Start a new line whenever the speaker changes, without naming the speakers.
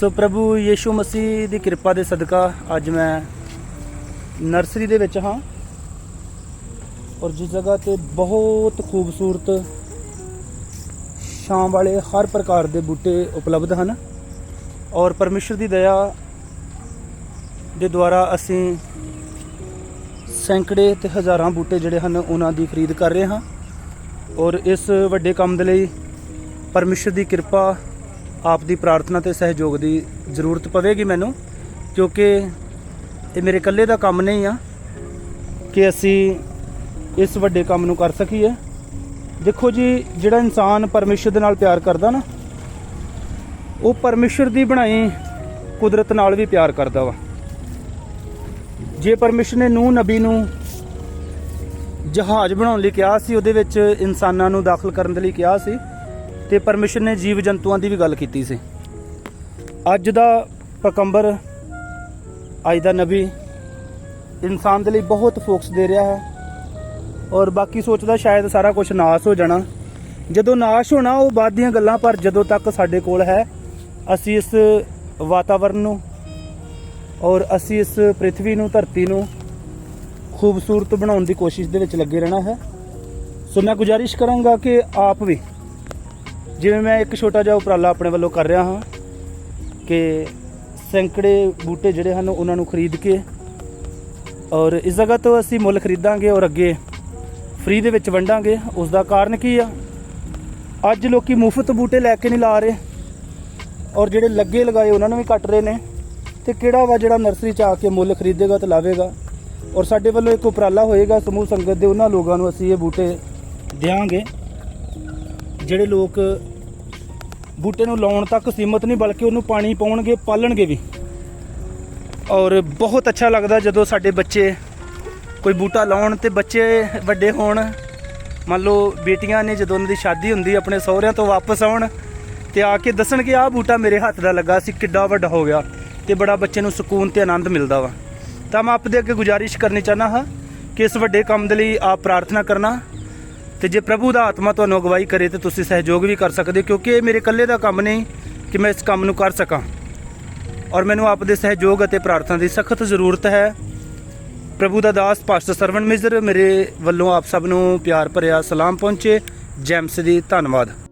ਸੋ ਪ੍ਰਭੂ ਯੀਸ਼ੂ ਮਸੀਹ ਦੀ ਕਿਰਪਾ ਦੇ ਸਦਕਾ ਅੱਜ ਮੈਂ ਨਰਸਰੀ ਦੇ ਵਿੱਚ ਹਾਂ। ਔਰ ਜਿਸ ਜਗ੍ਹਾ ਤੇ ਬਹੁਤ ਖੂਬਸੂਰਤ ਸ਼ਾਮ ਵਾਲੇ ਹਰ ਪ੍ਰਕਾਰ ਦੇ ਬੂਟੇ ਉਪਲਬਧ ਹਨ ਔਰ ਪਰਮੇਸ਼ਰ ਦੀ ਦਇਆ ਦੇ ਦੁਆਰਾ ਅਸੀਂ ਸੈਂਕੜੇ ਤੇ ਹਜ਼ਾਰਾਂ ਬੂਟੇ ਜਿਹੜੇ ਹਨ ਉਹਨਾਂ ਦੀ ਖਰੀਦ ਕਰ ਰਹੇ ਹਾਂ। ਔਰ ਇਸ ਵੱਡੇ ਕੰਮ ਦੇ ਲਈ ਪਰਮੇਸ਼ਰ ਦੀ ਕਿਰਪਾ ਆਪ ਦੀ ਪ੍ਰਾਰਥਨਾ ਤੇ ਸਹਿਯੋਗ ਦੀ ਜ਼ਰੂਰਤ ਪਵੇਗੀ ਮੈਨੂੰ, ਕਿਉਂਕਿ ਇਹ ਮੇਰੇ ਇਕੱਲੇ ਦਾ ਕੰਮ ਨਹੀਂ ਆ ਕਿ ਅਸੀਂ ਇਸ ਵੱਡੇ ਕੰਮ ਨੂੰ ਕਰ ਸਕੀਏ। ਦੇਖੋ ਜੀ, ਜਿਹੜਾ ਇਨਸਾਨ ਪਰਮੇਸ਼ਰ ਦੇ ਨਾਲ ਪਿਆਰ ਕਰਦਾ ਨਾ, ਉਹ ਪਰਮੇਸ਼ਰ ਦੀ ਬਣਾਈ ਕੁਦਰਤ ਨਾਲ ਵੀ ਪਿਆਰ ਕਰਦਾ ਵਾ। ਜੇ ਪਰਮੇਸ਼ਰ ਨੇ ਨੂਹ ਨਬੀ ਨੂੰ ਜਹਾਜ਼ ਬਣਾਉਣ ਲਈ ਕਿਹਾ ਸੀ, ਉਹਦੇ ਵਿੱਚ ਇਨਸਾਨਾਂ ਨੂੰ ਦਾਖਲ ਕਰਨ ਦੇ ਲਈ ਕਿਹਾ ਸੀ ਤੇ ਪਰਮਿਸ਼ਨ ਨੇ ਜੀਵ ਜੰਤੂਆਂ ਦੀ ਵੀ ਗੱਲ ਕੀਤੀ ਸੀ। ਅੱਜ ਦਾ ਪਕੰਬਰ ਅੱਜ ਦਾ ਨਬੀ ਇਨਸਾਨ ਦੇ ਲਈ ਬਹੁਤ ਫੋਕਸ ਦੇ ਰਿਹਾ ਹੈ ਔਰ ਬਾਕੀ ਸੋਚਦਾ ਸ਼ਾਇਦ ਸਾਰਾ ਕੁਝ ਨਾਸ ਹੋ ਜਾਣਾ। ਜਦੋਂ ਨਾਸ਼ ਹੋਣਾ, ਉਹ ਬਾਅਦ ਦੀਆਂ ਗੱਲਾਂ, ਪਰ ਜਦੋਂ ਤੱਕ ਸਾਡੇ ਕੋਲ ਹੈ, ਅਸੀਂ ਇਸ ਵਾਤਾਵਰਨ ਨੂੰ ਔਰ ਅਸੀਂ ਇਸ ਪ੍ਰithvi ਨੂੰ, ਧਰਤੀ ਨੂੰ ਖੂਬਸੂਰਤ ਬਣਾਉਣ ਦੀ ਕੋਸ਼ਿਸ਼ ਦੇ ਵਿੱਚ ਲੱਗੇ ਰਹਿਣਾ ਹੈ। ਸੋ ਮੈਂ ਗੁਜ਼ਾਰਿਸ਼ ਕਰਾਂਗਾ ਕਿ ਆਪ ਵੀ ਜਿਵੇਂ ਮੈਂ ਇੱਕ ਛੋਟਾ ਜਿਹਾ ਉਪਰਾਲਾ ਆਪਣੇ ਵੱਲੋਂ ਕਰ ਰਿਹਾ ਹਾਂ ਕਿ ਸੈਂਕੜੇ ਬੂਟੇ ਜਿਹੜੇ ਹਨ ਉਹਨਾਂ ਨੂੰ ਖਰੀਦ ਕੇ ਔਰ ਇਸ ਜਗ੍ਹਾ ਤੋਂ ਅਸੀਂ ਮੁੱਲ ਖਰੀਦਾਂਗੇ ਔਰ ਅੱਗੇ ਫ੍ਰੀ ਦੇ ਵਿੱਚ ਵੰਡਾਂਗੇ। ਉਸ ਦਾ ਕਾਰਨ ਕੀ ਆ? ਅੱਜ ਲੋਕੀ ਮੁਫਤ ਬੂਟੇ ਲੈ ਕੇ ਨਹੀਂ ਲਾ ਰਹੇ ਔਰ ਜਿਹੜੇ ਲੱਗੇ ਲਗਾਏ ਉਹਨਾਂ ਨੂੰ ਵੀ ਕੱਟ ਰਹੇ ਨੇ। ਤੇ ਕਿਹੜਾ ਵਾ ਜਿਹੜਾ ਨਰਸਰੀ ਚ ਆ ਕੇ ਮੁੱਲ ਖਰੀਦੇਗਾ ਤੇ ਲਾਵੇਗਾ? ਔਰ ਸਾਡੇ ਵੱਲੋਂ ਇੱਕ ਉਪਰਾਲਾ ਹੋਏਗਾ ਸਮੂਹ ਸੰਗਤ ਦੇ ਉਹਨਾਂ ਲੋਕਾਂ ਨੂੰ ਅਸੀਂ ਇਹ ਬੂਟੇ ਦਿਆਂਗੇ। ਜਿਹੜੇ ਲੋਕ ਬੂਟੇ ਨੂੰ ਲਾਉਣ ਤੱਕ ਸੀਮਤ ਨਹੀਂ, ਬਲਕਿ ਉਹਨੂੰ ਪਾਣੀ ਪਾਉਣਗੇ, ਪਾਲਣਗੇ ਵੀ। ਔਰ ਬਹੁਤ ਅੱਛਾ ਲੱਗਦਾ ਜਦੋਂ ਸਾਡੇ ਬੱਚੇ ਕੋਈ ਬੂਟਾ ਲਾਉਣ ਤੇ ਬੱਚੇ ਵੱਡੇ ਹੋਣ। ਮੰਨ ਲਓ ਬੇਟੀਆਂ ਨੇ ਜਦੋਂ ਉਹਨਾਂ ਦੀ ਸ਼ਾਦੀ ਹੁੰਦੀ, ਆਪਣੇ ਸਹੁਰਿਆਂ ਤੋਂ ਵਾਪਸ ਆਉਣ ਤੇ ਆ ਕੇ ਦੱਸਣ ਕਿ ਆਹ ਬੂਟਾ ਮੇਰੇ ਹੱਥ ਦਾ ਲੱਗਾ ਸੀ ਕਿੱਡਾ ਵੱਡਾ ਹੋ ਗਿਆ। ਤੇ ਬੜਾ ਬੱਚੇ ਨੂੰ ਸਕੂਨ ਤੇ ਆਨੰਦ ਮਿਲਦਾ ਵਾ। ਤਾਂ ਮੈਂ ਆਪ ਦੇ ਅੱਗੇ ਗੁਜ਼ਾਰਿਸ਼ ਕਰਨੀ ਚਾਹਨਾ ਹਾਂ ਕਿ ਇਸ ਵੱਡੇ ਕੰਮ ਦੇ ਲਈ ਆਪ ਪ੍ਰਾਰਥਨਾ ਕਰਨਾ। ਤੇ ਜੇ ਪ੍ਰਭੂ ਦਾ ਆਤਮਾ ਤੁਹਾਨੂੰ ਅਗਵਾਈ ਕਰੇ ਤੇ ਤੁਸੀਂ ਸਹਿਯੋਗ ਵੀ ਕਰ ਸਕਦੇ ਹੋ, ਕਿਉਂਕਿ ਇਹ ਮੇਰੇ ਇਕੱਲੇ ਦਾ ਕੰਮ ਨਹੀਂ ਕਿ ਮੈਂ ਇਸ ਕੰਮ ਨੂੰ ਕਰ ਸਕਾਂ। ਔਰ ਮੈਨੂੰ ਆਪ ਦੇ ਸਹਿਯੋਗ ਅਤੇ ਪ੍ਰਾਰਥਨਾ ਦੀ ਸਖਤ ਜ਼ਰੂਰਤ ਹੈ। ਪ੍ਰਭੂ ਦਾ ਦਾਸ, ਪਾਸਟਰ ਸਰਵਣ ਮਿਜ਼ਰ, ਮੇਰੇ ਵੱਲੋਂ ਆਪ ਸਭ ਨੂੰ ਪਿਆਰ ਭਰਿਆ ਸਲਾਮ ਪਹੁੰਚੇ। ਜੈਮਸ ਦੀ ਧੰਨਵਾਦ।